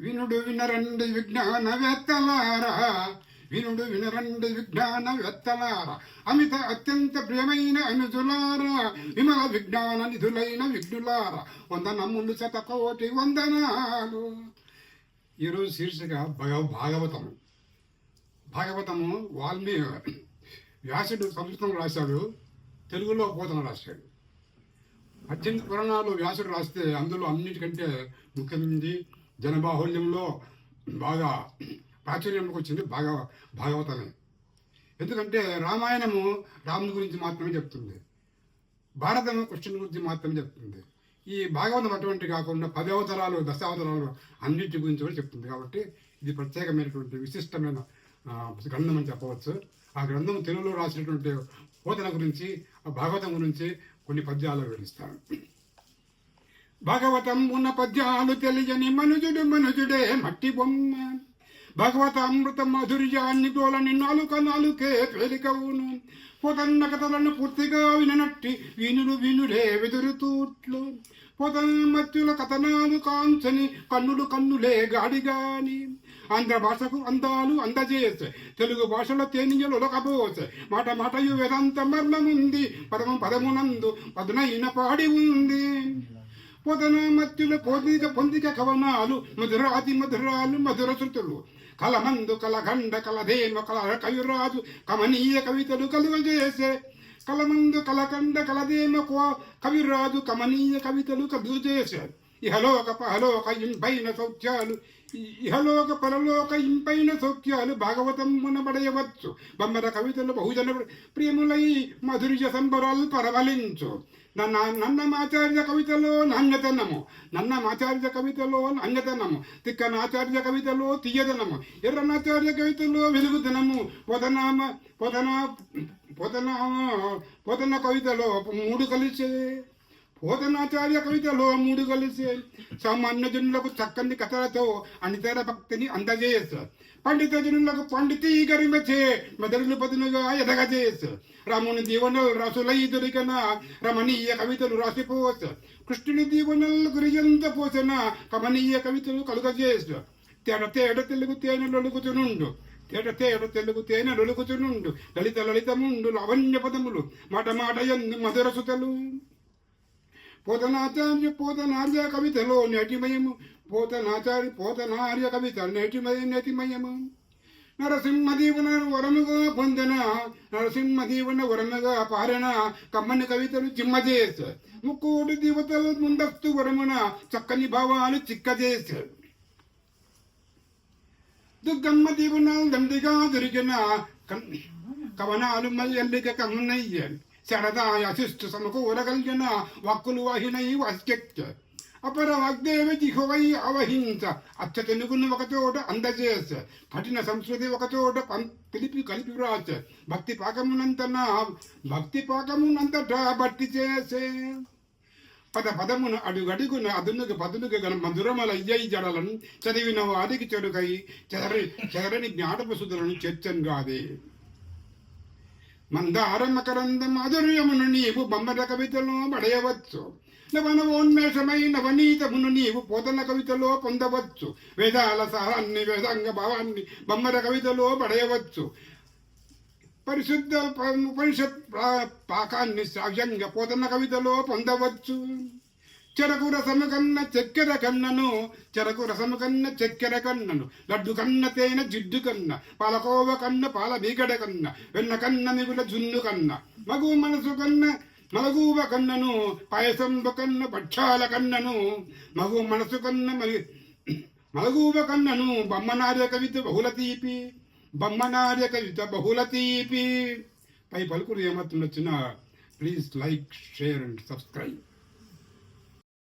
వినుడు వినరండి విజ్ఞానవేత్తలారా. వినుడు వినరండి విజ్ఞానవేత్తలారా. అమిత అత్యంత ప్రియమైన అనుజులారా. విమల విజ్ఞాన నిధులైన విఘ్నులారా. వందనములు శతకోటి వందనాలు. ఈరోజు శీర్షిక భగ భాగవతము. భాగవతము వాల్మీ వ్యాసుడు సంస్కృతం రాశాడు తెలుగులో పోతన రాశాడు. పద్దెనిమిది పురాణాలు వ్యాసుడు రాస్తే అందులో అన్నిటికంటే ముఖ్యమైనది జనబాహుల్యంలో బాగా ప్రాచుర్యంలోకి వచ్చింది భాగ భాగవతమే. ఎందుకంటే రామాయణము రాముని గురించి మాత్రమే చెప్తుంది. భారతము కృష్ణుని గురించి మాత్రమే చెప్తుంది. ఈ భాగవతం అటువంటి కాకుండా పదవతరాలు దశావతరాలు దశావతారాలు అన్నిటి గురించి కూడా చెప్తుంది కాబట్టి ఇది ప్రత్యేకమైనటువంటి విశిష్టమైన గ్రంథం అని చెప్పవచ్చు. ఆ గ్రంథం తెలుగులో రాసినటువంటి పోతన గురించి ఆ భాగవతం గురించి కొన్ని పద్యాలు వివరిస్తాను. భగవతం ఉన్న పద్యాలు తెలియని మనుజుడు మనుజుడే మట్టి బొమ్మ. భగవత అమృత మాధుర్యాన్ని తోలని నాలుక నాలుకే పేలికవును పొదన్న కథలను పూర్తిగా విననట్టి వీనుడు వినులే వెదురుతూట్లు. పొదన్మత్యుల కథనాలు కాంచని కన్నులు కన్నులే గాడిగాని. ఆంధ్ర భాషకు అందాలు అందజేసే తెలుగు భాషలో తేనియలు ఒలకబోసే మాట మాటయు వేదాంత మర్మముంది. పదము పదమునందు పదునైన పాడి ఉంది. పొదన మత్తుల పొందిక పొందిక కవనాలు మధురాది మధురాలు మధుర శృతులు. కలమందు కలగండ కలధేమ కల కవిరాజు కమనీయ కవితలు కలుగజేసే కలమందు కలకండ కలదేమ కో- కవిరాజు కమనీయ కవితలు కలుగజేసే ఇహలోక పహలోక ఇంపైన సౌఖ్యాలు ఇహలోక పరలోక ఇంపైన సౌఖ్యాలు భాగవతం మునబడయవచ్చు. బొమ్మర కవితలు బహుజన ప్రేములై మధురిజ సంబరాలు పరవలించు. నన్న నన్నమాచార్య కవితలో నాణ్యతనము. నన్నమాచార్య కవితలో నాణ్యతనము. తిక్కనాచార్య కవితలో తీయదనము. ఎర్రనాచార్య కవితలో వెలుగుదనము. పొదనామ పొదన పొదన పొదన కవితలో మూడు కలిసే ఓదనాచార్య కవితలో మూడు కలిసి సామాన్య జనులకు చక్కని కథలతో అనితర భక్తిని అందజేసు పండిత జనులకు పండితీ గరిమచే మెదడులు పదునుగా ఎదగజేసు రాముని దీవనలు రసులై దొరికన రమణీయ కవితలు రాసిపోవచ్చు కృష్ణుని దీవనలు గురిజంత పోసిన కమనీయ కవితలు కలుగజేసు తేడ తేడ తెలుగు తేనె లొలుగుతునుండు. తేట తేట తెలుగు తేనె లొలుకుచునుండు లలిత లలితముండు లావణ్య పదములు మాట మాట ఎందు మధుర సుతలు. పోతనాచార్య పోతనార్య కవితలో నేటిమయము. పోతనాచార్య పోతనార్య కవిత నేటిమయ నేటిమయము. నరసింహదీవన వరముగా పొందిన నరసింహదీవన వరముగా పారన కమ్మని కవితలు చిమ్మజేస ముక్కోటి దేవతలు ముందస్తు వరమున చక్కని భావాలు చిక్కజేస దుర్గమ్మ దీవున దండిగా దొరికిన కవనాలు మల్లెల్లిక కమ్మనయ్య శరదాయ శిష్టు సమకూరగలిగిన వక్కులు వాహినై వాక్యక్య అపర వాగ్దేవి జిహువై అవహింస. అచ్చ తెలుగును ఒకచోట అందజేస. కఠిన సంస్కృతి ఒకచోట పం- పిలిపి కలిపి వ్రాస భక్తి పాకమునంతన భక్తి పాకమునంతటా భక్తి చేసే. పద పదమున అడుగడుగున అదునుగు పదునుగు గన మధురమలయ్యై జడలను చదివిన వారికి చెడుకై చెదరి చెదరని జ్ఞాటపు చర్చను చర్చన్ మందార మకరంద మాధుర్యమును నీవు బొమ్మల కవితలో పడయవచ్చు. నవనవోన్మేషమై నవనీతమును నీవు పోతన కవితలో పొందవచ్చు. వేదాల సారాన్ని వేదాంగ భావాన్ని బొమ్మల కవితలో పడయవచ్చు. పరిశుద్ధ ప- ఉపనిషత్ పాకాన్ని సాక్ష్యంగా పోతన కవితలో పొందవచ్చు. చెరకు రసము కన్న చక్కెర కన్నను చెరకు రసము కన్న చక్కెర కన్నను లడ్డు కన్న తేనె జిడ్డు కన్న పాలకోవ కన్న పాల బీగడ కన్న వెన్న కన్న మిగుల జున్ను కన్న మగు మనసు కన్న మలగూవ కన్నను పాయసంబ కన్న భక్షాల కన్నను మగు మనసు కన్న మరి మలగూవ కన్నను బొమ్మనార్య కవిత బహుళ తీపి బొమ్మనార్య కవిత బహుళ తీపి. పై పలుకులు ఏమాత్రం వచ్చినా please like share and subscribe.